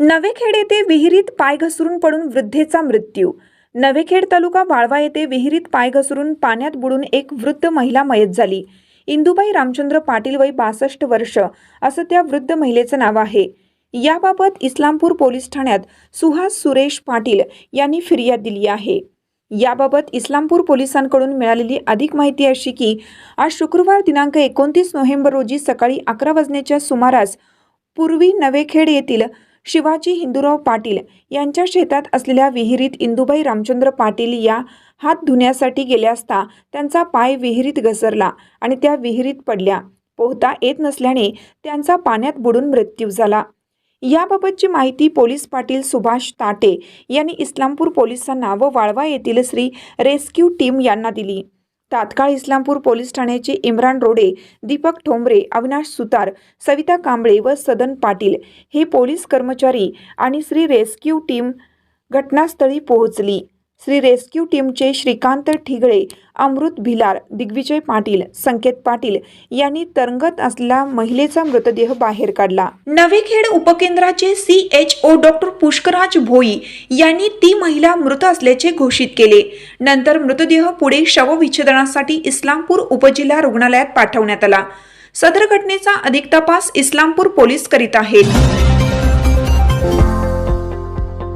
नवेखेड येथे विहिरीत पाय घसरून पडून वृद्धेचा मृत्यू. नवेखेड तालुका वाळवा येथे विहिरीत पाय घसरून पाण्यात बुडून एक वृद्ध महिला मयत झाली. इंदुबाई रामचंद्र पाटील वय बासष्ट वर्ष असं त्या वृद्ध महिलेचं नाव आहे. याबाबत इस्लामपूर पोलीस ठाण्यात सुहास सुरेश पाटील यांनी फिर्याद दिली आहे. याबाबत इस्लामपूर पोलिसांकडून मिळालेली अधिक माहिती अशी की आज शुक्रवार दिनांक एकोणतीस नोव्हेंबर रोजी सकाळी अकरा वाजण्याच्या सुमारास पूर्वी नवेखेड येथील शिवाजी हिंदूराव पाटील यांच्या शेतात असलेल्या विहिरीत इंदुबाई रामचंद्र पाटील या हात धुण्यासाठी गेल्या असता त्यांचा पाय विहिरीत घसरला आणि त्या विहिरीत पडल्या. पोहता येत नसल्याने त्यांचा पाण्यात बुडून मृत्यू झाला. याबाबतची माहिती पोलीस पाटील सुभाष ताटे यांनी इस्लामपूर पोलिसांना व वाळवा येथील श्री रेस्क्यू टीम यांना दिली. तात्काळ इस्लामपूर पोलीस ठाण्याचे इम्रान रोडे दीपक ठोंबरे अविनाश सुतार सविता कांबळे व सदन पाटील हे पोलीस कर्मचारी आणि श्री रेस्क्यू टीम घटनास्थळी पोहोचली. श्री रेस्क्यू टीमचे श्रीकांत ठिगळे अमृत भिलार दिग्विजय पाटील संकेत पाटील यांनी तरंगत असलेला महिलेचा मृतदेह बाहेर काढला. Navekhed उपकेंद्राचे C H O doctor Pushkaraj Bhoi यांनी ती महिला मृत असल्याचे घोषित केले. नंतर मृतदेह पुढे शवविच्छेदनासाठी इस्लामपूर उपजिल्हा रुग्णालयात पाठवण्यात आला. सदर घटनेचा अधिक तपास इस्लामपूर पोलीस करीत आहेत.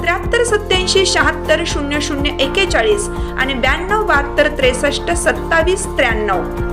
त्र्याहत्तर सत्याऐंशी शहात्तर शून्य शून्य एकेचाळीस आणि ब्याण्णव बहात्तर त्रेसष्ट सत्तावीस त्र्याण्णव.